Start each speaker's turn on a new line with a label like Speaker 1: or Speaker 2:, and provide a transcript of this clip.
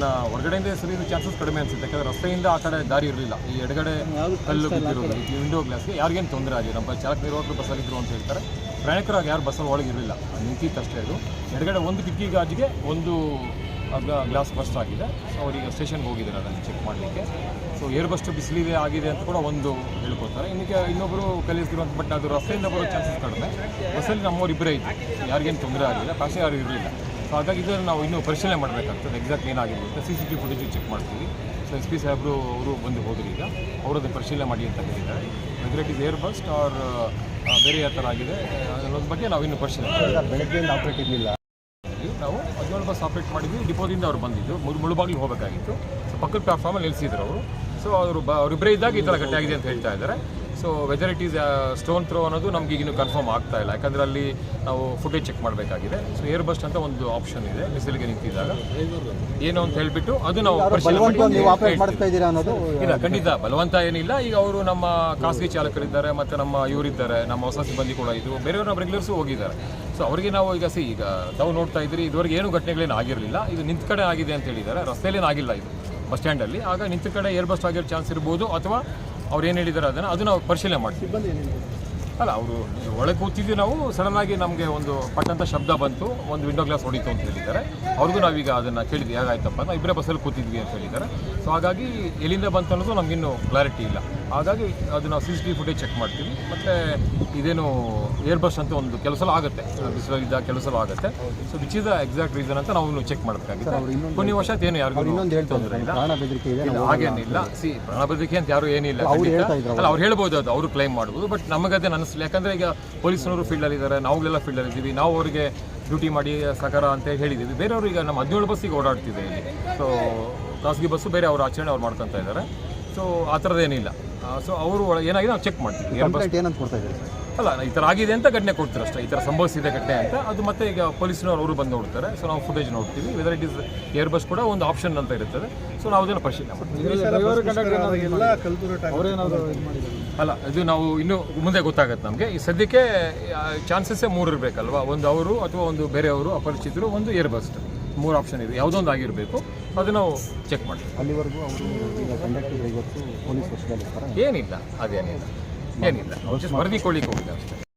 Speaker 1: ಅದನ್ನ ಹೊರಗಡೆಯಿಂದ ಸುರಿಯೋದು ಚಾನ್ಸಸ್ ಕಡಿಮೆ ಅನಿಸುತ್ತೆ. ಯಾಕಂದರೆ ರಸ್ತೆಯಿಂದ ಆ ಕಡೆ ದಾರಿ ಇರಲಿಲ್ಲ. ಈ ಎಡಗಡೆ ಕಲ್ಲು ಬಿದ್ದಿರೋದು. ಈ ವಿಂಡೋ ಗ್ಲಾಸ್ಗೆ ಯಾರಿಗೇನು ತೊಂದರೆ ಆಗಿಲ್ಲ ನಮ್ಮ ಚಾಲಕ ನಿರ್ವಾಹಕರು ಬಸ್ಸಲ್ಲಿದ್ದರು ಅಂತ ಹೇಳ್ತಾರೆ. ಪ್ರಯಾಣಿಕರಾಗಿ ಯಾರು ಬಸ್ಸಲ್ಲಿ ಒಳಗೆ ಇರಲಿಲ್ಲ. ನಿಂತಿತ್ತು ಅಷ್ಟೇ ಅದು. ಎಡಗಡೆ ಒಂದು ಕಿಟಕಿ ಗಾಜಿಗೆ ಒಂದು ಗ್ಲಾಸ್ ಬಸ್ಟ್ ಆಗಿದೆ. ಸೊ ಅವರೀಗ ಸ್ಟೇಷನ್ಗೆ ಹೋಗಿದ್ದಾರೆ ಅದನ್ನು ಚೆಕ್ ಮಾಡಲಿಕ್ಕೆ. ಸೊ ಏರ್ ಬಸ್ಟು ಬಿಸಿಲಿದೆ ಆಗಿದೆ ಅಂತ ಕೂಡ ಒಂದು ಹೇಳ್ಕೊತಾರೆ ಇನ್ನಕ್ಕೆ ಇನ್ನೊಬ್ಬರು ಕಲಿಸಿದ್ರು ಅಂತ ಬಟ್ ಅದು ರಸ್ತೆಯಿಂದ ಬರೋ ಚಾನ್ಸಸ್ ಕಡಿಮೆ. ಬಸ್ಸಲ್ಲಿ ನಮ್ಮವ್ರು ಇಬ್ಬರೇ ಇದ್ದು ಯಾರಿಗೇನು ತೊಂದರೆ ಆಗಿಲ್ಲ ಕಾಸೆ ಯಾರು ಇರಲಿಲ್ಲ. ಸೊ ಹಾಗಾಗಿ ಇದನ್ನು ನಾವು ಇನ್ನೂ ಪರಿಶೀಲನೆ ಮಾಡಬೇಕಾಗ್ತದೆ. ಎಕ್ಸಾಕ್ಟ್ ಏನಾಗಿದೆ ಅಂತ C C T footage check ಮಾಡ್ತೀವಿ. ಸೊ ಎಸ್ ಪಿ ಸಾಹೇಬರು ಅವರು ಬಂದು ಹೋದ್ರು ಈಗ. ಅವರದ್ದು ಪರಿಶೀಲನೆ ಮಾಡಿ ಅಂತ ಹೇಳಿದ್ದಾರೆ. Whether it is air burst or ಬೇರೆ ಯಾವ ಥರ ಆಗಿದೆ ಅನ್ನೋದ್ರ ಬಗ್ಗೆ ನಾವು ಇನ್ನೂ ಪರಿಶೀಲನೆ.
Speaker 2: ಬೆಳಗ್ಗೆಯಿಂದ ಆಪ್ರೇಟ್ ಇರಲಿಲ್ಲ.
Speaker 1: ನಾವು ಹದಿನೇಳು ಬಸ್ ಆಪ್ರೇಟ್ ಮಾಡಿದ್ವಿ. ಡಿಪೋದಿಂದ ಅವ್ರು ಬಂದಿದ್ದು ಮುಳು ಮುಳುಬಾಗಿಲು ಹೋಗಬೇಕಾಗಿತ್ತು. ಸೊ ಪಕ್ಕದ ಪ್ಲಾಟ್ಫಾರ್ಮಲ್ಲಿ ನಿಲ್ಲಿಸಿದ್ರು ಅವರು. ಸೊ ಅವರು ಬ ಅವರಿಬ್ಬರೇ ಇದ್ದಾಗ ಈ ಥರ ಗಟ್ಟಿಯಾಗಿದೆ ಅಂತ ಹೇಳ್ತಾ ಇದ್ದಾರೆ. So whether it is stone throw ಅನ್ನೋದು ನಮ್ಗೆ ಈಗ ಕನ್ಫರ್ಮ್ ಆಗ್ತಾ ಇಲ್ಲ. ಯಾಕಂದ್ರೆ ಅಲ್ಲಿ ನಾವು ಫುಟೇಜ್ ಚೆಕ್ ಮಾಡಬೇಕಾಗಿದೆ. ಸೊ ಏರ್ ಬಸ್ಟ್ ಅಂತ ಒಂದು ಆಪ್ಷನ್ ಇದೆ ಬಿಸಿಲಿಗೆ ನಿಂತಿದ್ದಾಗ. ಏನು ಅಂತ ಹೇಳ್ಬಿಟ್ಟು ಅದು ನಾವು ಇಲ್ಲ ಖಂಡಿತ ಬಲವಂತ ಏನಿಲ್ಲ. ಈಗ ಅವರು ನಮ್ಮ ಖಾಸಗಿ ಚಾಲಕರಿದ್ದಾರೆ ಮತ್ತೆ ನಮ್ಮ ಇವರಿದ್ದಾರೆ ನಮ್ಮ ಹೊಸ ಸಿಬ್ಬಂದಿ ಕೂಡ ಇದು. ಬೇರೆಯವರು ನಮ್ಮ ರೆಗ್ಯುಲರ್ಸು ಹೋಗಿದ್ದಾರೆ. ಸೊ ಅವರಿಗೆ ನಾವು ಈಗ ಸಿ ಈಗ ತಾವು ನೋಡ್ತಾ ಇದ್ರಿ ಇದುವರೆಗೆ ಏನು ಘಟನೆಗಳೇನು ಆಗಿರಲಿಲ್ಲ. ಇದು ನಿಂತ ಕಡೆ ಆಗಿದೆ ಅಂತ ಹೇಳಿದ್ದಾರೆ. ರಸ್ತೆಯಲ್ಲೇನು ಆಗಿಲ್ಲ ಇದು. ಬಸ್ ಸ್ಟ್ಯಾಂಡಲ್ಲಿ ಆಗ ನಿಂತ ಕಡೆ ಏರ್ ಬಸ್ ಆಗಿರೋ ಚಾನ್ಸ್ ಇರ್ಬೋದು ಅಥವಾ ಅವ್ರು ಏನು ಹೇಳಿದ್ದಾರೆ ಅದನ್ನು, ಅದು ನಾವು ಪರಿಶೀಲನೆ ಮಾಡ್ತೀವಿ. ಅಲ್ಲ, ಅವರು ಒಳಗೆ ಕೂತಿದ್ವಿ ನಾವು ಸಡನ್ ಆಗಿ ನಮಗೆ ಒಂದು ಪಟ್ಟಂತ ಶಬ್ದ ಬಂತು, ಒಂದು ವಿಂಡೋ ಗ್ಲಾಸ್ ಹೊಡಿತು ಅಂತ ಹೇಳಿದ್ದಾರೆ. ಅವ್ರಿಗೂ ನಾವೀಗ ಅದನ್ನು ಕೇಳಿದ್ವಿ, ಹೇಗಾಯ್ತಪ್ಪ ಅಂದ್ರೆ ಇಬ್ಬರೇ ಬಸ್ಸಲ್ಲಿ ಕೂತಿದ್ವಿ ಅಂತ ಹೇಳಿದ್ದಾರೆ. ಸೊ ಹಾಗಾಗಿ ಎಲ್ಲಿಂದ ಬಂತು ಅನ್ನೋದು ನಮಗಿನ್ನೂ ಕ್ಲಾರಿಟಿ ಇಲ್ಲ. ಹಾಗಾಗಿ ಅದನ್ನು C C T footage check ಮಾಡ್ತೀವಿ ಮತ್ತು ಇದೇನು ಏರ್ ಬಸ್ ಅಂತ ಒಂದು ಕೆಲಸ ಆಗುತ್ತೆ. ಬಿಸಿಲಿದ್ದ ಕೆಲಸ ಆಗುತ್ತೆ. So which is the exact reason ಅಂತ ನಾವು ಚೆಕ್ ಮಾಡಬೇಕಾಗಿದೆ ಕೊನೆ ವರ್ಷ ಏನು ಯಾರಿಗೂ ತೊಂದರೆ ಇಲ್ಲ. ಹಾಗೇನಿಲ್ಲ. ಸಿ ಪ್ರಾಣ ಬೆದರಿಕೆ ಅಂತ ಯಾರು ಏನಿಲ್ಲ ಅಲ್ಲ ಅವ್ರು ಹೇಳ್ಬೋದು ಅದು ಅವರು ಕ್ಲೈಮ್ ಮಾಡ್ಬೋದು. ಬಟ್ ನಮಗದೇ ಅನಿಸ್ಲಿ ಯಾಕಂದ್ರೆ ಈಗ ಪೊಲೀಸ್ನವರು ಫೀಲ್ಡಲ್ಲಿ ಇದ್ದಾರೆ ನಾವುಗಳೆಲ್ಲ ಫೀಲ್ಡಲ್ಲಿ ಇದ್ದೀವಿ ನಾವು ಅವರಿಗೆ ಡ್ಯೂಟಿ ಮಾಡಿ ಸಕಾರ ಅಂತ ಹೇಳಿದ್ದೀವಿ ಬೇರೆಯವರು ಈಗ ನಮ್ಮ ಹದಿನೇಳು ಬಸ್ಸಿಗೆ ಓಡಾಡ್ತಿದೆ ಇಲ್ಲಿ. ಸೊ ಖಾಸಗಿ ಬಸ್ಸು ಬೇರೆ ಅವ್ರ ಆಚರಣೆ ಅವ್ರು ಮಾಡ್ಕೊತಾ ಇದ್ದಾರೆ ಸೊ ಆ ಥರದ್ದೇನಿಲ್ಲ ಸೊ ಅವರು ಒಳ- ಏನಾಗಿದೆ ನಾವು ಚೆಕ್ ಮಾಡ್ತೀವಿ. ಏರ್ ಬಸ್
Speaker 2: ಏನಂತ ಕೊಡ್ತಾ ಇದ್ದೀರಿ
Speaker 1: ಅಲ್ಲ ಈ ಥರ ಆಗಿದೆ ಅಂತ ಘಟನೆ ಕೊಡ್ತೀರ ಅಷ್ಟೇ. ಈ ಥರ ಸಂಭವಿಸಿದೆ ಘಟನೆ ಅಂತ. ಅದು ಮತ್ತೆ ಈಗ ಪೊಲೀಸ್ನವರು ಅವರು ಬಂದು ನೋಡ್ತಾರೆ. ಸೊ ನಾವು ಫುಟೇಜ್ ನೋಡ್ತೀವಿ. Whether it is air burst ಕೂಡ ಒಂದು ಆಪ್ಷನ್ ಅಂತ ಇರ್ತದೆ ಸೊ ನಾವು ಅದನ್ನು ಪರಿಶೀಲನೆ ಮಾಡ್ತೀವಿ. ಅಲ್ಲ ಇದು ನಾವು ಇನ್ನು ಮುಂದೆ ಗೊತ್ತಾಗುತ್ತೆ ನಮಗೆ. ಈ ಸದ್ಯಕ್ಕೆ ಚಾನ್ಸಸ್ಸೇ ಮೂರು ಇರಬೇಕಲ್ವಾ? ಒಂದು ಅವರು ಅಥವಾ ಒಂದು ಬೇರೆಯವರು ಅಪರಿಚಿತರು ಒಂದು ಏರ್ ಬಸ್ ಮೂರು ಆಪ್ಷನ್ ಇದೆ. ಯಾವುದೊಂದು ಆಗಿರಬೇಕು ಅದು ನಾವು ಚೆಕ್ ಮಾಡ್ತೀವಿ.
Speaker 2: ಅಲ್ಲಿವರೆಗೂ ಅವರು ಈಗ ಕಂಡಕ್ಟರ್ ಇವತ್ತು ಪೊಲೀಸ್
Speaker 1: ಏನಿಲ್ಲ ಅದೇನಿಲ್ಲ. ಏನಿಲ್ಲ. ಅವರು ವರದಿ ಕೊಡ್ಲಿಕ್ಕೆ ಹೋಗಿದೆ ಅಷ್ಟೇ.